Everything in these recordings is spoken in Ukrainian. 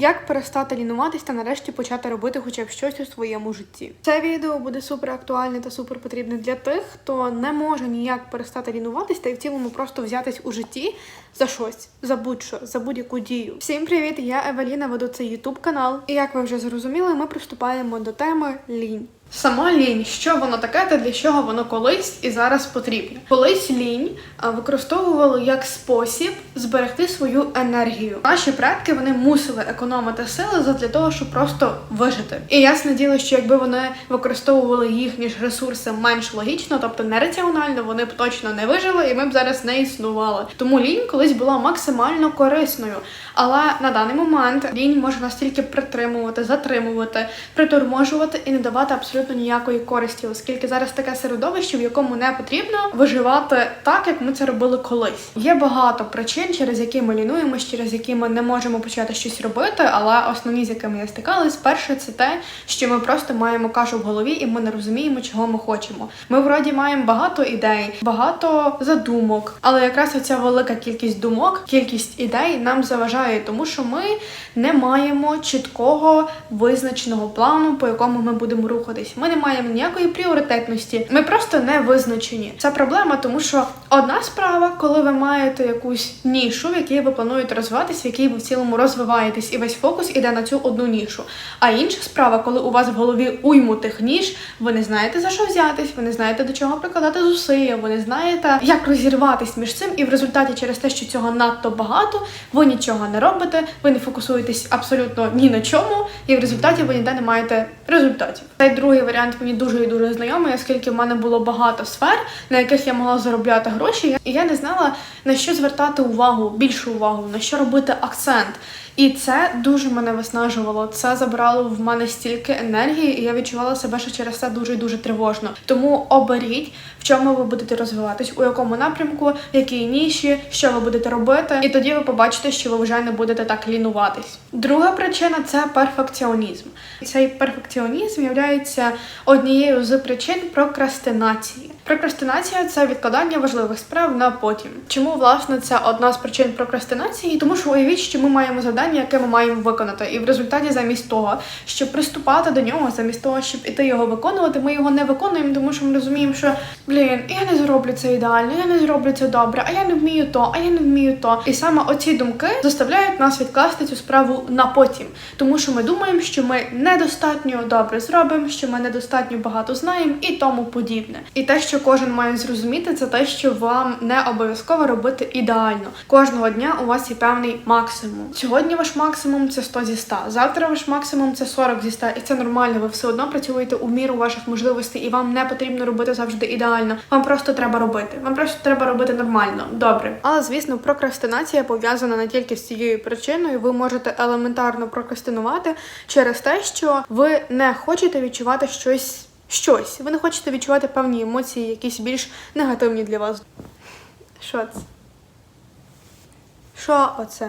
Як перестати лінуватись та нарешті почати робити хоча б щось у своєму житті? Це відео буде супер актуальне та супер потрібне для тих, хто не може ніяк перестати лінуватись та й в цілому просто взятись у житті за щось, за будь-що, за будь-яку дію. Всім привіт! Я Евеліна, веду цей ютуб канал. І як ви вже зрозуміли, ми приступаємо до теми лінь. Сама лінь, що воно таке та для чого воно колись і зараз потрібне. Колись лінь використовували як спосіб зберегти свою енергію. Наші предки вони мусили економити сили для того, щоб просто вижити. І ясне діло, що якби вони використовували їхні ресурси менш логічно, тобто нераціонально, вони б точно не вижили, і ми б зараз не існували. Тому лінь колись була максимально корисною. Але на даний момент лінь може настільки притримувати, затримувати, приторможувати і не давати абсолютно ніякої користі, оскільки зараз таке середовище, в якому не потрібно виживати так, як ми це робили колись. Є багато причин, через які ми лінуємося, через які ми не можемо почати щось робити. Але основні, з якими я стикалась, перше це те, що ми просто маємо кашу в голові, і ми не розуміємо, чого ми хочемо. Ми вроді маємо багато ідей, багато задумок, але якраз оця велика кількість думок, кількість ідей нам заважає, тому що ми не маємо чіткого визначеного плану, по якому ми будемо рухатись. Ми не маємо ніякої пріоритетності. Ми просто не визначені. Це проблема, тому що одна справа, коли ви маєте якусь нішу, в якій ви плануєте розвиватись, в якій ви в цілому розвиваєтесь, і весь фокус іде на цю одну нішу. А інша справа, коли у вас в голові уйму тих ніж, ви не знаєте за що взятись, ви не знаєте до чого прикладати зусилля, ви не знаєте, як розірватись між цим, і в результаті через те, що цього надто багато, ви нічого не робите, ви не фокусуєтесь абсолютно ні на чому, і в результаті ви ніде не маєте результатів. Цей другий варіант мені дуже і дуже знайомий, оскільки в мене було багато сфер, на яких я могла заробляти гроші, і я не знала на що звертати увагу, більшу увагу, на що робити акцент. І це дуже мене виснажувало. Це забрало в мене стільки енергії, і я відчувала себе ще через це дуже дуже тривожно. Тому оберіть, в чому ви будете розвиватись, у якому напрямку, в якій ніші, що ви будете робити, і тоді ви побачите, що ви вже не будете так лінуватись. Друга причина це перфекціонізм. Цей перфекціонізм є однією з причин прокрастинації. Прокрастинація це відкладання важливих справ на потім. Чому власне це одна з причин прокрастинації? Тому що уявіть, що ми маємо завдання, яке ми маємо виконати, і в результаті, замість того, щоб приступати до нього, замість того, щоб іти його виконувати, ми його не виконуємо, тому що ми розуміємо, що блін, я не зроблю це ідеально, я не зроблю це добре, а я не вмію то, а я не вмію то. І саме оці думки заставляють нас відкласти цю справу на потім, тому що ми думаємо, що ми недостатньо добре зробимо, що ми недостатньо багато знаємо і тому подібне. І те, що кожен має зрозуміти, це те, що вам не обов'язково робити ідеально. Кожного дня у вас є певний максимум. Сьогодні ваш максимум це 100 зі 100, завтра ваш максимум це 40 зі 100, і це нормально. Ви все одно працюєте у міру ваших можливостей, і вам не потрібно робити завжди ідеально. Вам просто треба робити. Вам просто треба робити нормально, добре. Але звісно, прокрастинація пов'язана не тільки з цією причиною. Ви можете елементарно прокрастинувати через те, що ви не хочете відчувати щось. Щось. Ви не хочете відчувати певні емоції, якісь більш негативні для вас. Що це? Що оце?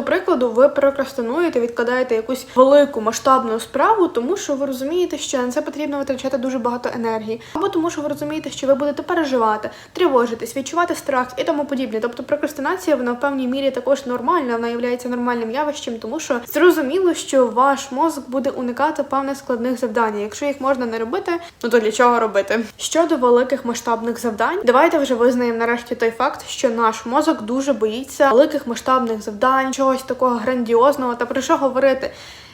До прикладу, ви прокрастинуєте, відкладаєте якусь велику масштабну справу, тому що ви розумієте, що на це потрібно витрачати дуже багато енергії, або тому, що ви розумієте, що ви будете переживати, тривожитись, відчувати страх і тому подібне. Тобто прокрастинація вона в певній мірі також нормальна, вона є нормальним явищем, тому що зрозуміло, що ваш мозок буде уникати певних складних завдань. Якщо їх можна не робити, ну то для чого робити? Щодо великих масштабних завдань, давайте вже визнаємо нарешті той факт, що наш мозок дуже боїться великих масштабних завдань, чогось такого грандіозного та про що говорити.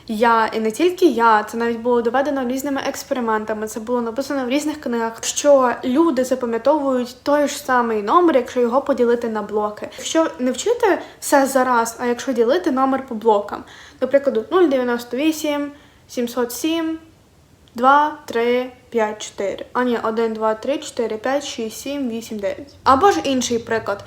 Я і не тільки я, це навіть було доведено різними експериментами. Це було написано в різних книгах, що люди запам'ятовують той ж самий номер, якщо його поділити на блоки. Якщо не вчити все зараз, а якщо ділити номер по блокам, до прикладу, 098, 707, 2, 3, 5, 4. А ні, 1, 2, 3, 4, 5, 6, 7, 8, 9. Або ж інший приклад.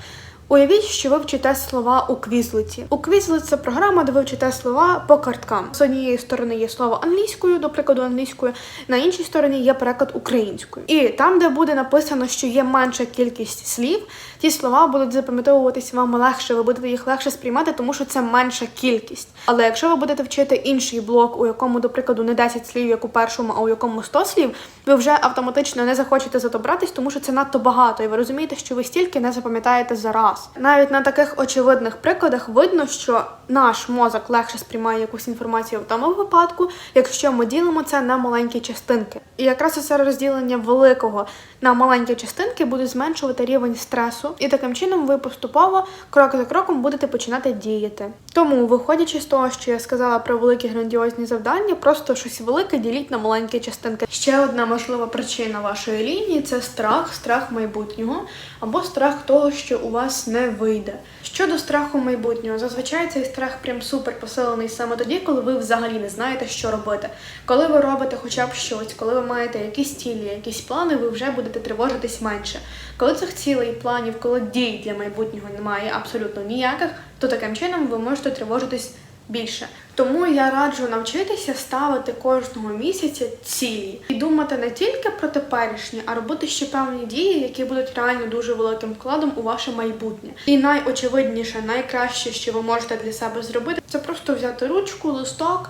Уявіть, що ви вчите слова у квізлиці. У квізлиці це програма, де ви вчите слова по карткам. З однієї сторони є слово англійською, до прикладу, англійською, на іншій стороні є переклад українською. І там, де буде написано, що є менша кількість слів, ті слова будуть запам'ятовуватися вам легше, ви будете їх легше сприймати, тому що це менша кількість. Але якщо ви будете вчити інший блок, у якому, до прикладу, не 10 слів, як у першому, а у якому 100 слів, ви вже автоматично не захочете за то братись, тому що це надто багато, і ви розумієте, що ви стільки не запам'ятаєте за раз. Навіть на таких очевидних прикладах видно, що наш мозок легше сприймає якусь інформацію в тому випадку, якщо ми ділимо це на маленькі частинки. І якраз це розділення великого на маленькі частинки буде зменшувати рівень стресу, і таким чином ви поступово, крок за кроком, будете починати діяти. Тому, виходячи з того, що я сказала про великі грандіозні завдання, просто щось велике діліть на маленькі частинки. Ще одна можлива причина вашої лінії це страх, страх майбутнього або страх того, що у вас не вийде. Щодо страху майбутнього, зазвичай цей страх прям супер посилений саме тоді, коли ви взагалі не знаєте, що робити. Коли ви робите хоча б щось, коли ви маєте якісь цілі, якісь плани, ви вже будете тривожитись менше. Коли цих цілей, планів, коли дій для майбутнього немає абсолютно ніяких, то таким чином ви можете тривожитись більше. Тому я раджу навчитися ставити кожного місяця цілі і думати не тільки про теперішнє, а робити ще певні дії, які будуть реально дуже великим вкладом у ваше майбутнє. І найочевидніше, найкраще, що ви можете для себе зробити, це просто взяти ручку, листок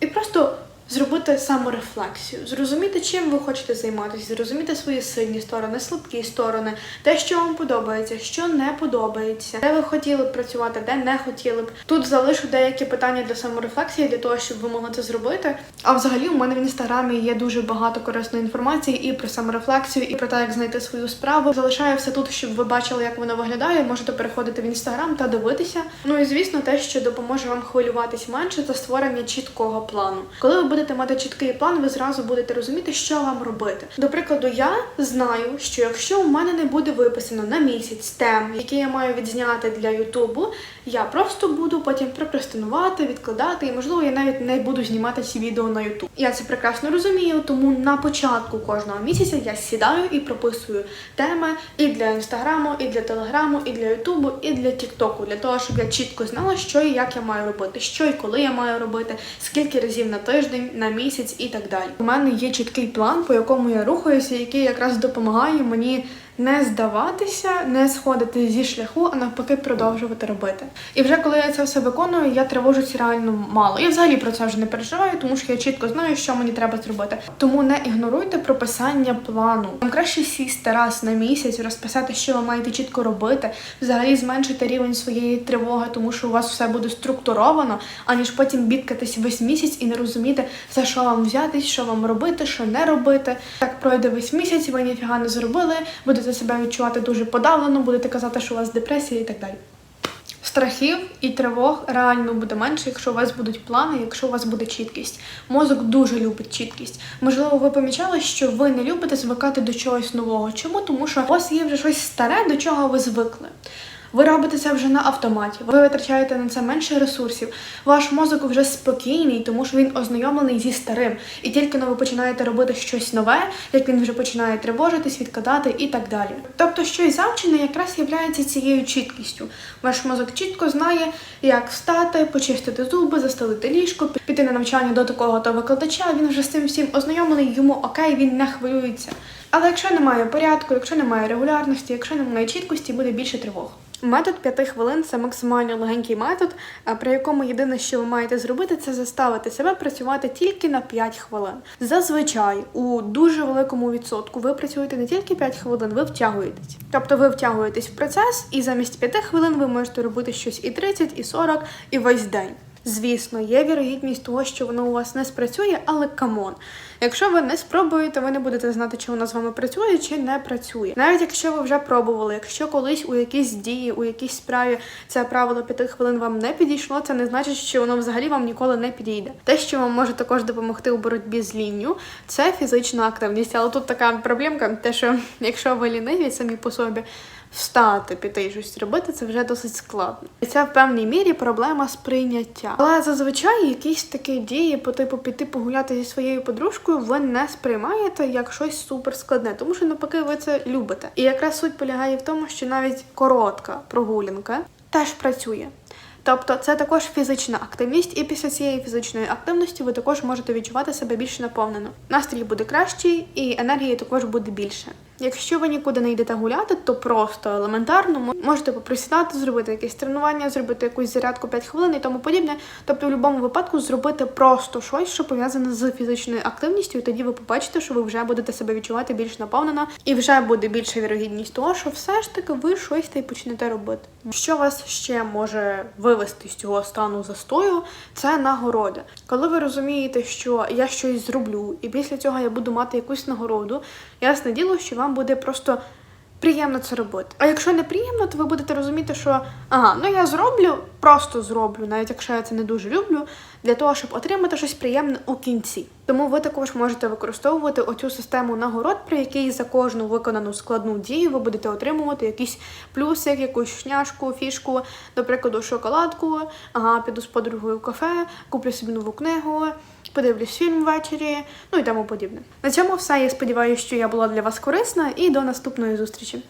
і просто зробити саморефлексію, зрозуміти, чим ви хочете займатися, зрозуміти свої сильні сторони, слабкі сторони, те, що вам подобається, що не подобається, де ви хотіли б працювати, де не хотіли б. Тут залишу деякі питання для саморефлексії, для того, щоб ви могли це зробити. А взагалі у мене в інстаграмі є дуже багато корисної інформації і про саморефлексію, і про те, як знайти свою справу. Залишаю все тут, щоб ви бачили, як воно виглядає. Можете переходити в інстаграм та дивитися. Ну і звісно, те, що допоможе вам хвилюватись менше, це створення чіткого плану. Коли ви будете мати чіткий план, ви зразу будете розуміти, що вам робити. До прикладу, я знаю, що якщо у мене не буде виписано на місяць тем, які я маю відзняти для Ютубу, я просто буду потім прокрастинувати, відкладати, і можливо я навіть не буду знімати ці відео на Ютуб. Я це прекрасно розумію, тому на початку кожного місяця я сідаю і прописую теми і для інстаграму, і для телеграму, і для Ютубу, і для Тіктоку, для того, щоб я чітко знала, що і як я маю робити, що і коли я маю робити, скільки разів на тиждень, на місяць і так далі. У мене є чіткий план, по якому я рухаюся, який якраз допомагає мені не здаватися, не сходити зі шляху, а навпаки продовжувати робити. І вже коли я це все виконую, я тривожусь реально мало. Я взагалі про це вже не переживаю, тому що я чітко знаю, що мені треба зробити. Тому не ігноруйте прописання плану. Вам краще сісти раз на місяць, розписати, що ви маєте чітко робити, взагалі зменшити рівень своєї тривоги, тому що у вас все буде структуровано, аніж потім бідкатись весь місяць і не розуміти, за що вам взятись, що вам робити, що не робити. Так пройде весь місяць, ви ніфіга не зробили, будете себе відчувати дуже подавлено, будете казати, що у вас депресія і так далі. Страхів і тривог реально буде менше, якщо у вас будуть плани, якщо у вас буде чіткість. Мозок дуже любить чіткість. Можливо, ви помічали, що ви не любите звикати до чогось нового. Чому? Тому що у вас є вже щось старе, до чого ви звикли. Ви робите це вже на автоматі, ви витрачаєте на це менше ресурсів. Ваш мозок вже спокійний, тому що він ознайомлений зі старим. І тільки ви починаєте робити щось нове, як він вже починає тривожитись, відкладати і так далі. Тобто, щось завчене якраз є цією чіткістю. Ваш мозок чітко знає, як встати, почистити зуби, застелити ліжко, піти на навчання до такого то викладача. Він вже з цим всім ознайомлений, йому окей, він не хвилюється. Але якщо немає порядку, якщо немає регулярності, якщо немає чіткості, буде більше тривог. Метод 5 хвилин це максимально легенький метод, при якому єдине, що ви маєте зробити, це заставити себе працювати тільки на 5 хвилин. Зазвичай у дуже великому відсотку ви працюєте не тільки 5 хвилин, ви втягуєтесь. Тобто ви втягуєтесь в процес, і замість 5 хвилин ви можете робити щось і 30, і 40, і весь день. Звісно, є вірогідність того, що воно у вас не спрацює, але камон. Якщо ви не спробуєте, ви не будете знати, чи воно з вами працює, чи не працює. Навіть якщо ви вже пробували, якщо колись у якійсь дії, у якійсь справі це правило 5 хвилин вам не підійшло, це не значить, що воно взагалі вам ніколи не підійде. Те, що вам може також допомогти у боротьбі з лінню, це фізична активність. Але тут така проблемка, те, що якщо ви ліниві самі по собі. Встати, піти і щось робити, це вже досить складно. І це в певній мірі проблема сприйняття. Але зазвичай якісь такі дії по типу піти погуляти зі своєю подружкою ви не сприймаєте як щось суперскладне, тому що навпаки ви це любите. І якраз суть полягає в тому, що навіть коротка прогулянка теж працює. Тобто це також фізична активність, і після цієї фізичної активності ви також можете відчувати себе більш наповнено. Настрій буде кращий, і енергії також буде більше. Якщо ви нікуди не йдете гуляти, то просто елементарно мо- можете поприсідати, зробити якесь тренування, зробити якусь зарядку 5 хвилин і тому подібне. Тобто, в будь-якому випадку зробити просто щось, що пов'язане з фізичною активністю, і тоді ви побачите, що ви вже будете себе відчувати більш наповнено, і вже буде більша вірогідність того, що все ж таки ви щось та й почнете робити. Що вас ще може вивести з цього стану застою, це нагороди. Коли ви розумієте, що я щось зроблю, і після цього я буду мати якусь нагороду, ясне діло, що вам буде просто приємно це робити. А якщо не приємно, то ви будете розуміти, що ага, ну я зроблю, просто зроблю, навіть якщо я це не дуже люблю, для того, щоб отримати щось приємне у кінці. Тому ви також можете використовувати оцю систему нагород, при якій за кожну виконану складну дію ви будете отримувати якийсь плюсик, якусь шняшку, фішку, до прикладу, шоколадку, ага, піду з подругою в кафе, куплю собі нову книгу, подивлюсь фільм ввечері, ну і тому подібне. На цьому все. Я сподіваюся, що я була для вас корисна, і до наступної зустрічі.